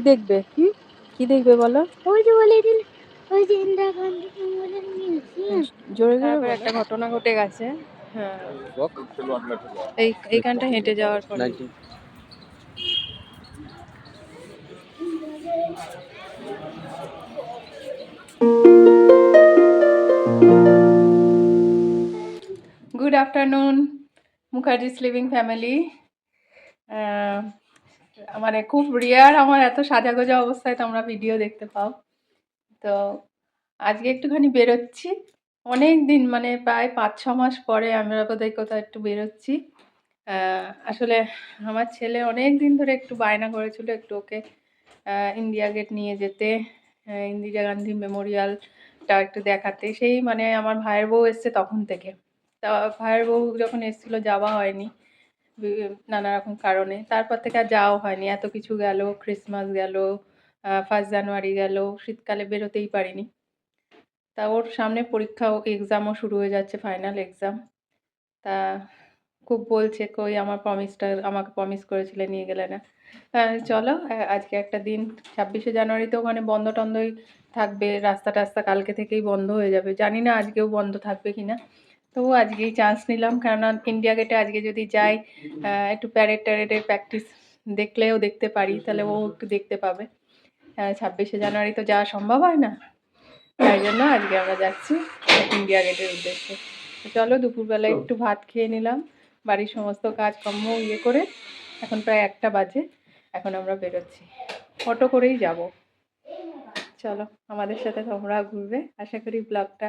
কি দেখবে? কি? দেখবে বলো? ওই যে বলে দিল ওই যে ইন্দিরা গান্ধী মেমোরিয়াল মিউজিয়াম জোরে জোরে একটা ঘটনা ঘটে গেছে। হ্যাঁ। এই এইখানটা হেঁটে যাওয়ার পরে। Good afternoon Mukherjees living family মানে খুব রিয়ার আমার এত সাজাগোজা অবস্থায় তোমরা ভিডিও দেখতে পাও। তো আজকে একটুখানি বেরোচ্ছি। অনেক দিন মানে প্রায় পাঁচ, ছ মাস পরে আমরা কোথায় কোথাও একটু বেরোচ্ছি। আসলে আমার ছেলে অনেক দিন ধরে একটু বায়না করেছিল একটু ওকে ইন্ডিয়া গেট নিয়ে যেতে ইন্দিরা গান্ধী মেমোরিয়ালটা একটু দেখাতে। সেই মানে আমার ভাইয়ের বউ এসছে তখন থেকে। তা ভাইয়ের বউ যখন এসেছিল যাওয়া হয়নি নানা রকম কারণে। তারপর থেকে আর যাওয়া হয়নি। এত কিছু গেল ক্রিসমাস গেল ফার্স্ট জানুয়ারি গেল, শীতকালে বেরোতেই পারিনি। তা ওর সামনে পরীক্ষা এক্সামও শুরু হয়ে যাচ্ছে ফাইনাল এক্সাম তা খুব বলছে, কই, আমার প্রমিসটা আমাকে প্রমিস করেছিলে, নিয়ে গেলে না। চলো আজকে একটা দিন, ছাব্বিশে জানুয়ারিতে ওখানে বন্ধ টন্ধই থাকবে রাস্তা টাস্তা কালকে থেকেই বন্ধ হয়ে যাবে। জানি না আজকেও বন্ধ থাকবে কিনা। তবু আজকেই চান্স নিলাম। কেননা ইন্ডিয়া গেটে আজকে যদি যাই একটু প্যারেড ট্যারেডের প্র্যাকটিস দেখলেও দেখতে পারি, তাহলে ও একটু দেখতে পাবে। ছাব্বিশে জানুয়ারি তো যাওয়া সম্ভব হয় না। তাই জন্য আজকে আমরা যাচ্ছি ইন্ডিয়া গেটের উদ্দেশ্যে। চলো দুপুরবেলা একটু ভাত খেয়ে নিলাম। বাড়ির সমস্ত কাজকর্ম ইয়ে করে এখন প্রায় একটা বাজে, এখন আমরা বেরোচ্ছি। অটো করেই যাব। চলো, আমাদের সাথে তোমরা ঘুরবে। আশা করি ব্লগটা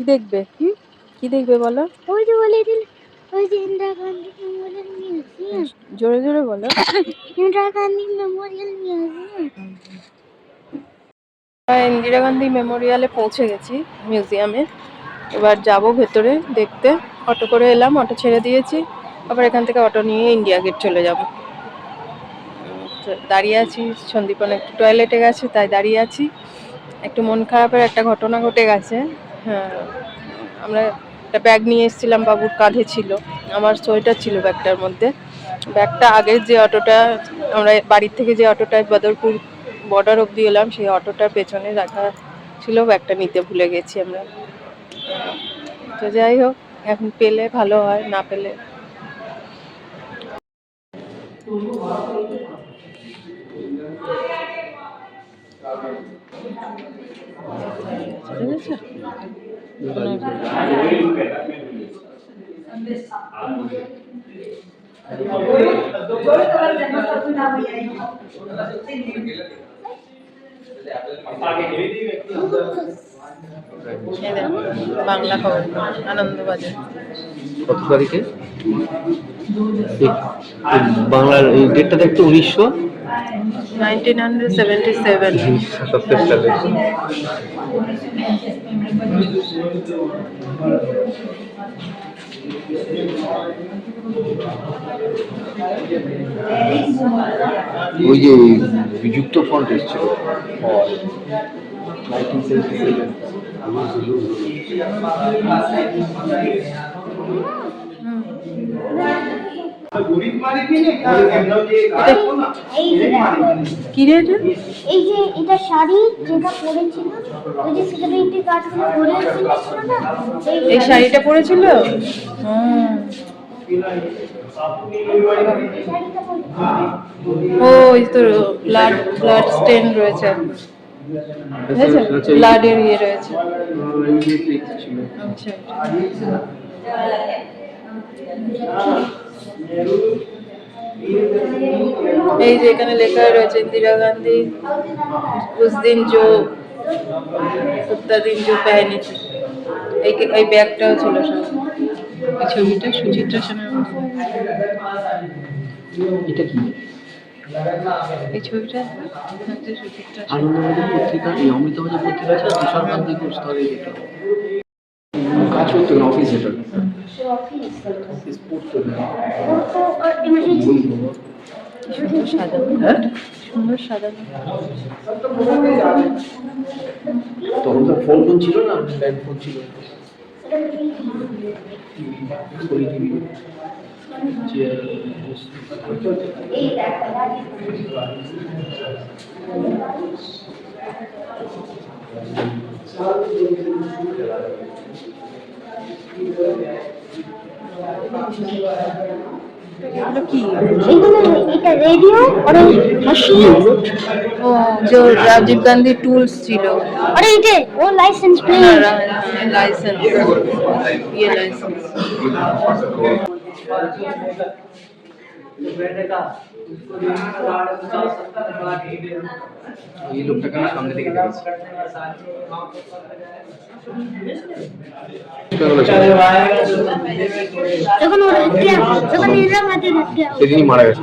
কি দেখবে? কি? দেখবে বলো? ওই যে বলে দিল ওই যে ইন্দিরা গান্ধী মেমোরিয়াল মিউজিয়াম। জোরে জোরে বলো। Indira Gandhi memorial museum. Indira Gandhi মেমোরিয়ালে পৌঁছে গেছি মিউজিয়ামে। এবার যাব ভেতরে দেখতে। অটো করে এলাম অটো ছেড়ে দিয়েছি। আবার এখান থেকে অটো নিয়ে ইন্ডিয়া গেট চলে যাব। দাঁড়িয়ে আছি সন্দীপন একটু টয়লেটে গেছে তাই দাঁড়িয়ে আছি। একটু মন খারাপের একটা ঘটনা ঘটে গেছে। হ্যাঁ। আমরা একটা ব্যাগ নিয়ে এসেছিলাম, বাবুর কাঁধে ছিল। আমার সোয়েটার ছিল ব্যাগটার মধ্যে। ব্যাগটা আগের যে অটোটা, আমরা বাড়ির থেকে যে অটোটায় বদরপুর বর্ডার অবধি এলাম, সেই অটোটার পেছনে রাখা ছিল। ব্যাগটা নিতে ভুলে গেছি আমরা। তো যাই হোক, এখন পেলে ভালো হয়, না পেলে। বুঝেছ? এই দেখো, বাংলা খবর আনন্দবাজার। কত তারিখে? বাংলার এই ডেটটা দেখতো উনিশশো। নাইনটিন হান্ড্রেড সেভেন্টি সেভেন সালে। ওই যে বিযুক্ত ফ্রন্ট এসেছিল। নাইনটিন কি রে এটা? এই যে এটা শাড়ি যেটা পরেছিল ওই যে সিকিউরিটি গার্ডগুলো পরে না এই শাড়িটা পরেছিল হুম। ও এই তো ব্লাড ব্লাড স্টেন রয়েছে ব্লাডের ইয়ে রয়েছে আচ্ছা এই যে এখানে লেখা রয়েছে ইন্দিরা গান্ধী উস দিন জো দিন জো পেহেনি এই এই ব্যাগটাও ছিল সব। ছবিটা সুচিত্রা সেনের এটা কি? এই ছবিটা সুচিত্রা আনন্দবাজার পত্রিকা এই অমৃতবাজার পত্রিকা আছে তুষার গান্ধী স্তরে কাজ করতো না অফিস এটা তখন তো ফোন ফোন ছিল না ল্যান্ড ফোন ছিল টিভি এগুলো কি এগুলো এটা রেডিও আর ওই machine। ও যে রাজীব গান্ধী টুলস ছিল আরে এটা ও লাইসেন্স প্লেট লাইসেন্স ইয়ে লাইসেন্স এই লোকটাকে আমি সামনে থেকে দেখেছি যখন ওর হত্যা যখন ইন্দিরা গান্ধীর হত্যা সেদিনই মারা গেছে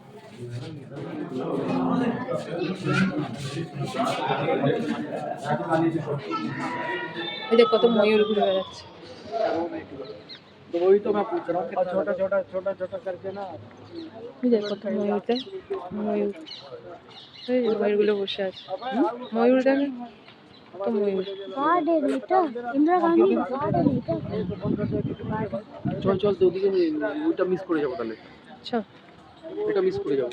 এই দেখ কত ময়ূর ঘুরে বেড়াচ্ছে तो वही तो मैं पूछ रहा हूँ छोटा छोटा छोटा छोटा करके ना এই দেখ কত ময়ূরতে ময়ূর এই যে ময়ূরগুলো বসে আছে ময়ূর দেখে কত ময়ূর গার্ডেন এটা ইন্দিরা গান্ধীর গার্ডেন এটা চল চল তো ওদিকে ওইটা মিস করে যাবো তাহলে আচ্ছা এটা মিস করে যাব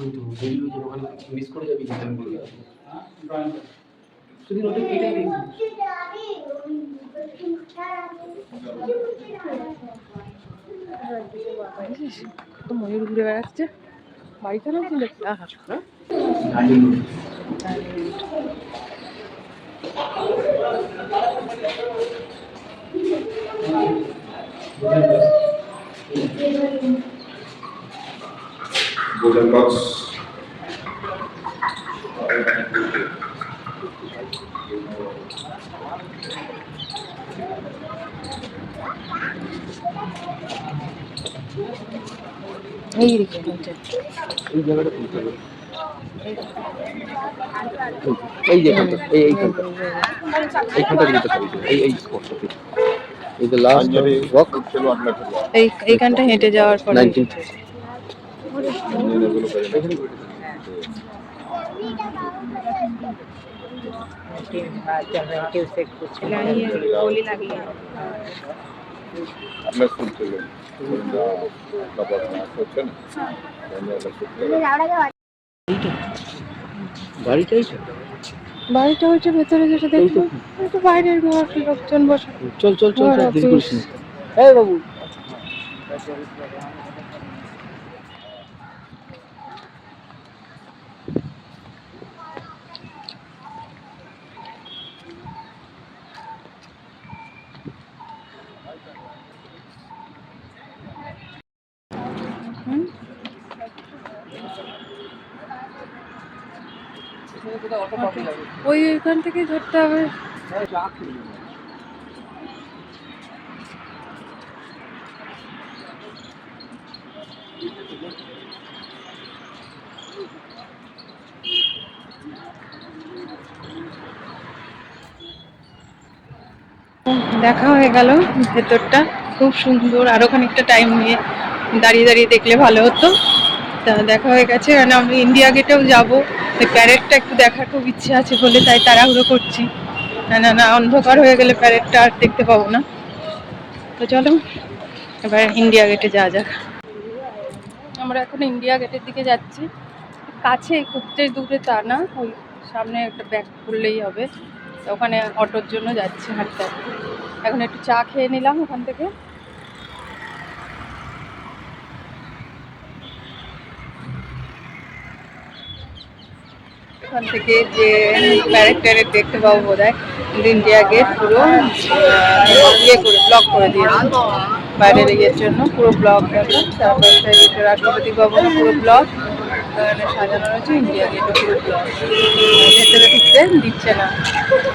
কিন্তু মিস করে যাবি কিন্তু। সেদিন ওটা দেখবি। কত ময়ূর ঘুরে বেড়াচ্ছে। বাড়িতে না ছিল আহা golden box. এই দিকে হচ্ছে এই জায়গাটা তুলতে হবে এই যে এই এইখানটা এইখানটা দিতে পারবে এই এই স্পটটাতে এই যে লাস্ট ওয়াক এই এইখানটা হেঁটে যাওয়ার পরে 19 আমরা শুনছিলাম এইটা? বাড়িটা হচ্ছে ভেতরে যেটা দেখব একটু বাইরের ঘর লোকজন বসে। চল চল চল চল দেরি করিস না। এই বাবু। ওই ওইখান থেকে ধরতে হবে দেখা হয়ে গেল ভেতরটা। খুব সুন্দর, আরও খানিকটা টাইম নিয়ে দাঁড়িয়ে দাঁড়িয়ে দেখলে ভালো হতো। তা দেখা হয়ে গেছে কারণ আমি ইন্ডিয়া গেটেও যাব। প্যারেডটা একটু দেখার খুব ইচ্ছে আছে বলে, তাই তাড়াহুড়ো করছি। না না না, অন্ধকার হয়ে গেলে প্যারেডটা আর দেখতে পাবো না। তো চলো, এবার ইন্ডিয়া গেটে যাওয়া যাক। আমরা এখন ইন্ডিয়া গেটের দিকে যাচ্ছি। কাছে খুব যে দূরে তা না, ওই সামনে একটা ব্যাগ খুললেই হবে। ওখানে অটোর জন্য যাচ্ছি হাঁটতে। এখন একটু চা খেয়ে নিলাম ওখান থেকে। এখান থেকে যে ক্যারেক্টারের দেখতে পাবো বোধ হয় ইন্ডিয়া গেট পুরো ইয়ে করে ব্লক করে দিয়েছে বাইরের ইয়ের জন্য পুরো ব্লক গেল তারপর রাষ্ট্রপতি ভবন পুরো ব্লক এখানে সাজানো রয়েছে ইন্ডিয়া গেটও পুরো ব্লক ভেতরে ঢুকতে দিচ্ছে না।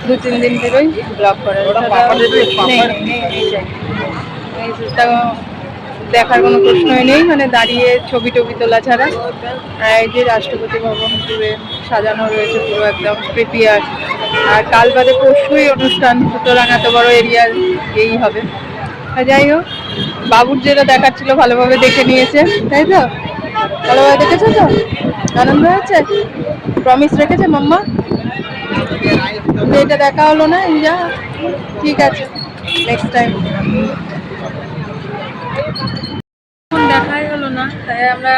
দু তিন দিন ধরেই ব্লক করে নেই, নেই, নেই, দেখার কোনো প্রশ্নই নেই মানে দাঁড়িয়ে ছবি টবি তোলা ছাড়া। এই যে রাষ্ট্রপতি ভবন পুরো সাজানো রয়েছে পুরো একদম প্রিপেয়ার আর কাল বাদে পরশুই অনুষ্ঠান, সুতরাং এত বড় এরিয়ার এই হবে। যাই হোক, বাবুর যেটা দেখার ছিল ভালোভাবে দেখে নিয়েছে, তাই তো? ভালোভাবে দেখেছ তো? আনন্দ হয়েছে? প্রমিস রেখেছে মাম্মা? এটা দেখা হলো না যা। ঠিক আছে নেক্সট টাইম এখন দেখাই হলো না তাই আমরা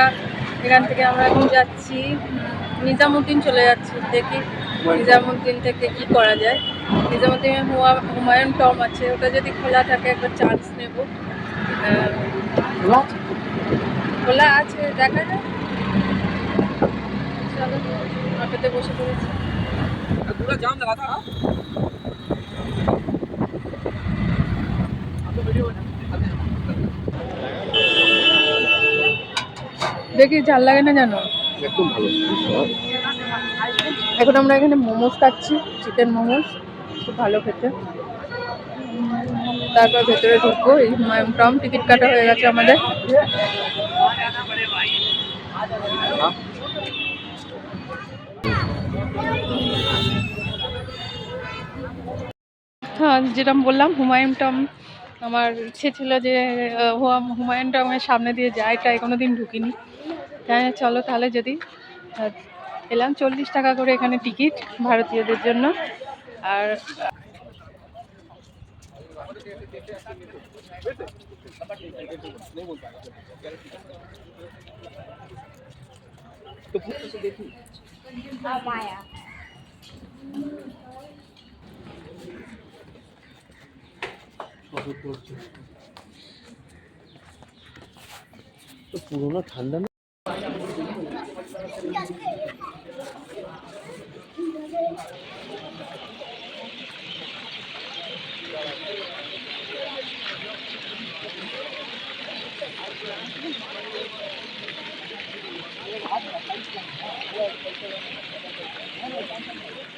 এখান থেকে আমরা এখন যাচ্ছি। নিজামুদ্দিন চলে যাচ্ছি দেখি নিজামুদ্দিন থেকে কি করা যায়। নিজামুদ্দিনে হুমায়ুন টম আছে ওটা যদি খোলা থাকে একবার চান্স নেব। খোলা আছে? দেখা যায় চলো অটোতে বসে পড়েছি। দেখি ঝাল লাগে না জানো? একদম ভালো এখন আমরা এখানে মোমোস খাচ্ছি চিকেন মোমোস খুব ভালো খেতে। তারপর ভেতরে ঢুকবো এই টম টিকিট কাটা হয়ে গেছে আমাদের। হ্যাঁ যেটা বললাম হুমায়ুন টম আমার ইচ্ছে ছিল যে হুয়া- হুমায়ুন টমের সামনে দিয়ে যায় তাই কোনো দিন ঢুকিনি। হ্যাঁ চলো তাহলে যদি এলাম চল্লিশ টাকা করে এখানে টিকিট ভারতীয়দের জন্য। আর পুরোনো ঠান্ডা না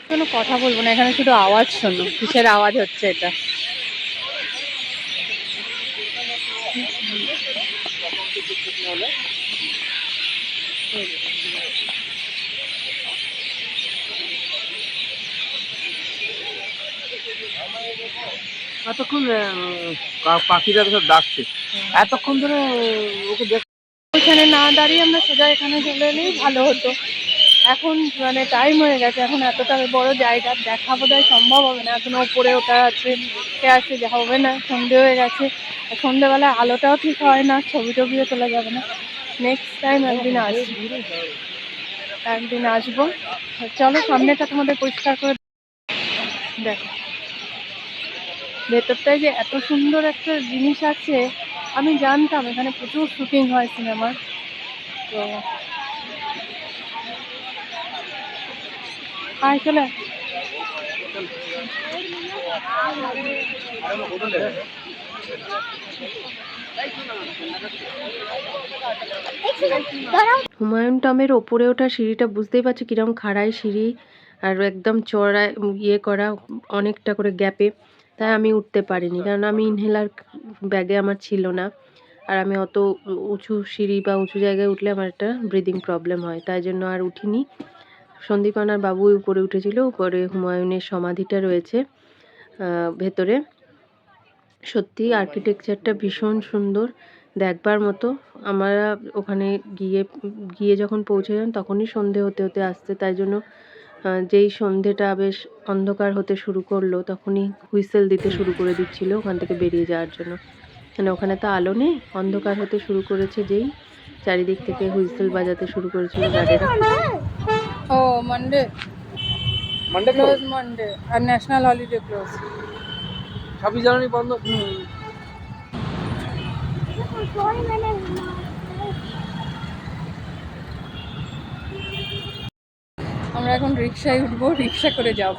কোনো কথা বলব না এখানে শুধু আওয়াজ শোনো কিসের আওয়াজ হচ্ছে এটা? এতক্ষণ পাখিরা সব ডাকছে। এতক্ষণ ধরে ওকে দেখ ওইখানে না দাঁড়িয়ে আমরা সোজা এখানে চলে এলেই ভালো হতো। এখন মানে টাইম হয়ে গেছে, এখন এতটা বড় জায়গা, দেখা বোধহয় সম্ভব হবে না। এখন ওপরে ওটা আছে, কে আছে যা হবে না, সন্ধে হয়ে গেছে। আর সন্ধেবেলায় আলোটাও ঠিক হয় না, ছবি টবিও তোলা যাবে না। নেক্সট টাইম একদিন আসব। একদিন আসব। চলো, সামনেটা তোমাদের পরিষ্কার করে দেখো। ভেতরটায় যে এত সুন্দর একটা জিনিস আছে, আমি জানতাম, এখানে প্রচুর শুটিং হয় সিনেমার। তো আয়, চলে। হুমায়ুন টমের ওপরে ওঠা সিঁড়িটা বুঝতেই পারছ কিরম খাড়াই সিঁড়ি, আর একদম চড়ায় ইয়ে করা, অনেকটা করে গ্যাপে। তাই আমি উঠতে পারিনি। কারণ আমি ইনহেলার ব্যাগে আমার ছিল না। আর আমি অত উঁচু সিঁড়ি বা উঁচু জায়গায় উঠলে আমার একটা ব্রিদিং প্রবলেম হয়। তাই জন্য আর উঠিনি। সন্দীপানার বাবু উপরে উঠেছিল। উপরে হুমায়ুনের সমাধিটা রয়েছে ভেতরে। সত্যি আর্কিটেকচারটা ভীষণ সুন্দর। দেখবার মতো আমরা ওখানে গিয়ে গিয়ে যখন পৌঁছেলাম তখনই সন্ধে হতে হতে আসছে। তাই জন্য যেই সন্ধেটা বেশ অন্ধকার হতে শুরু করল তখনই হুইসেল দিতে শুরু করে দিচ্ছিল ওখান থেকে বেরিয়ে যাওয়ার জন্য। মানে ওখানে তো আলো নেই অন্ধকার হতে শুরু করেছে যেই চারিদিক থেকে হুইসেল বাজাতে শুরু করেছিল গাড়িরা ও মানডে মানডে ক্লোজ মানডে আর ন্যাশনাল হলিডে ক্লোজ ছাব্বিশ জানুয়ারি বন্ধ। সবাই আমরা এখন রিক্সায় উঠবো রিক্সা করে যাব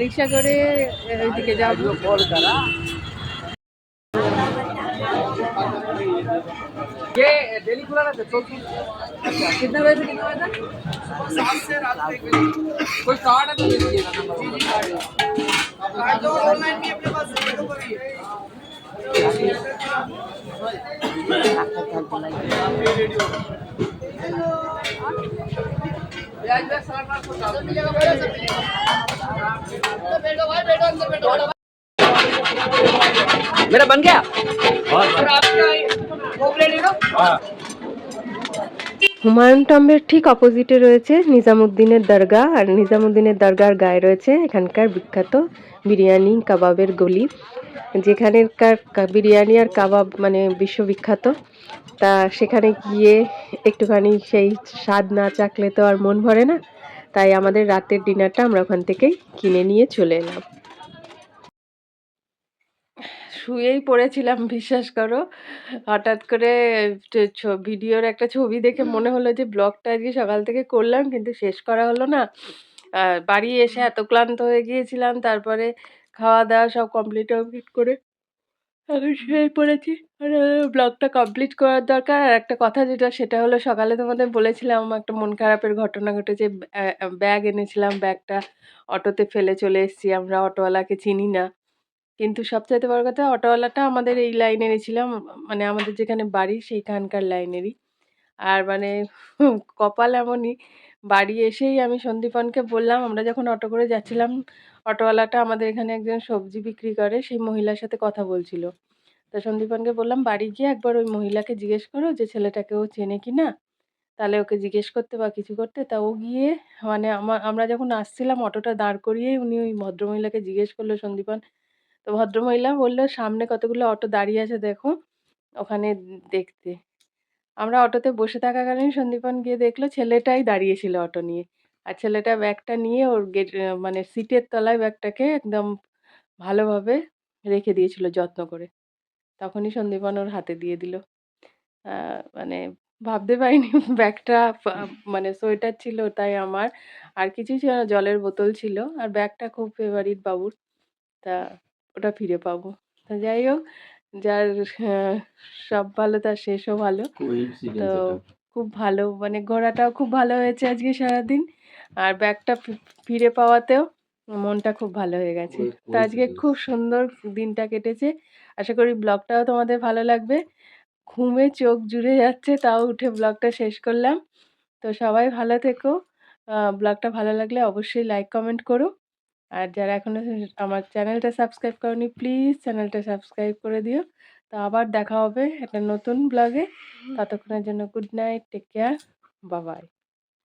রিক্সা করে ওইদিকে যাব ये डेली खुला रहता है चौथी कितने बजे से कितने बजे तक सात से रात तक कोई कार्ड है तो दे दीजिएगा नंबर मेरा बन गया और आपका वो प्लेट ले लो হুমায়ুন টম্বের ঠিক অপোজিটে রয়েছে নিজামুদ্দিনের দরগা আর নিজামুদ্দিনের দরগার গায়ে রয়েছে এখানকার বিখ্যাত বিরিয়ানি কাবাবের গলি যেখানেরকার বিরিয়ানি আর কাবাব মানে বিশ্ববিখ্যাত, তা সেখানে গিয়ে একটুখানি সেই স্বাদ না চাকলে তো আর মন ভরে না। তাই আমাদের রাতের ডিনারটা আমরা ওখান থেকেই কিনে নিয়ে চলে এলাম। শুয়েই পড়েছিলাম, বিশ্বাস করো। হঠাৎ করে ভিডিওর একটা ছবি দেখে মনে হলো যে, ব্লগটা আজকে সকাল থেকে করলাম, কিন্তু শেষ করা হলো না। বাড়ি এসে এত ক্লান্ত হয়ে গিয়েছিলাম, তারপরে খাওয়া দাওয়া সব কমপ্লিট কমপ্লিট করে এখন শুয়ে পড়েছি। ব্লগটা কমপ্লিট করার দরকার। আর একটা কথা যেটা সেটা হলো সকালে তোমাদের বলেছিলাম আমার একটা মন খারাপের ঘটনা ঘটেছে। ব্যাগ এনেছিলাম ব্যাগটা অটোতে ফেলে চলে এসেছি। আমরা অটোওয়ালাকে চিনি না। কিন্তু সবচাইতে বড় কথা অটোওয়ালাটা আমাদের এই লাইনেরই ছিলাম মানে আমাদের যেখানে বাড়ি সেইখানকার লাইনেরই আর মানে কপাল এমনই। বাড়ি এসেই আমি সন্দীপনকে বললাম, আমরা যখন অটো করে যাচ্ছিলাম, অটোওয়ালাটা আমাদের এখানে একজন সবজি বিক্রি করে, সেই মহিলার সাথে কথা বলছিল। তো সন্দীপনকে বললাম, বাড়ি গিয়ে একবার ওই মহিলাকে জিজ্ঞেস করো যে ছেলেটাকে ও চেনে কি না তাহলে ওকে জিজ্ঞেস করতে বা কিছু করতে। তা ও গিয়ে মানে আমা, আমরা যখন আসছিলাম, অটোটা দাঁড় করিয়েই উনি ওই ভদ্রমহিলাকে জিজ্ঞেস করল সন্দীপন। তো ভদ্রমহিলা বলল, সামনে কতগুলো অটো দাঁড়িয়ে আছে দেখো, ওখানে দেখতে। আমরা অটোতে বসে থাকাকালীন সন্দীপন গিয়ে দেখল ছেলেটাই দাঁড়িয়েছিল অটো নিয়ে। আর ছেলেটা ব্যাগটা নিয়ে ওর গেট মানে সিটের তলায় ব্যাগটাকে একদম ভালোভাবে রেখে দিয়েছিল যত্ন করে। তখনই সন্দীপন ওর হাতে দিয়ে দিল। মানে ভাবতে পারিনি ব্যাগটা মানে সোয়েটার ছিল তাই আমার। আর কিছু ছিল না, জলের বোতল ছিল। আর ব্যাগটা খুব ফেভারিট বাবুর। তা ওটা ফিরে পাবো। তো যাই হোক যার সব ভালো তার শেষও ভালো। তো খুব ভালো মানে ঘোরাটাও খুব ভালো হয়েছে আজকে সারাদিন। আর ব্যাগটা ফিরে পাওয়াতেও মনটা খুব ভালো হয়ে গেছে। তো আজকে খুব সুন্দর দিনটা কেটেছে। আশা করি ব্লগটাও তোমাদের ভালো লাগবে। ঘুমে চোখ জুড়ে যাচ্ছে তাও উঠে ব্লগটা শেষ করলাম। তো সবাই ভালো থেকো। ব্লগটা ভালো লাগলে অবশ্যই লাইক কমেন্ট করো। আর যারা এখনও আমার চ্যানেলটা সাবস্ক্রাইব করনি প্লিজ চ্যানেলটা সাবস্ক্রাইব করে দিও। তো আবার দেখা হবে একটা নতুন ব্লগে। ততক্ষণের জন্য গুড নাইট টেক কেয়ার বাবাই